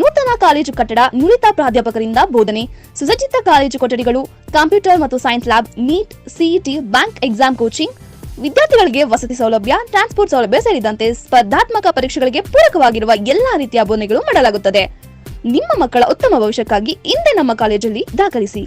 ನೂತನ ಕಾಲೇಜು ಕಟ್ಟಡ ನುರಿತ ಪ್ರಾಧ್ಯಾಪಕರಿಂದ ಬೋಧನೆ. ಸುಸಜ್ಜಿತ ಕಾಲೇಜು ಕೊಠಡಿಗಳು, ಕಂಪ್ಯೂಟರ್ ಮತ್ತು science lab, NEET CET bank exam coaching. ವಿದ್ಯಾರ್ಥಿಗಳಿಗೆ ವಸತಿ ಸೌಲಭ್ಯ, ಟ್ರಾನ್ಸ್ಪೋರ್ಟ್ ಸೌಲಭ್ಯ ಸೇರಿದಂತೆ ಸ್ಪರ್ಧಾತ್ಮಕ ಪರೀಕ್ಷೆಗಳಿಗೆ ಪೂರಕವಾಗಿರುವ ಎಲ್ಲಾ ರೀತಿಯ ಬೋಧನೆಗಳು ಮಾಡಲಾಗುತ್ತದೆ. ನಿಮ್ಮ ಮಕ್ಕಳ ಉತ್ತಮ ಭವಿಷ್ಯಕ್ಕಾಗಿ ಇಂದೇ ನಮ್ಮ ಕಾಲೇಜಲ್ಲಿ ದಾಖಲಿಸಿ.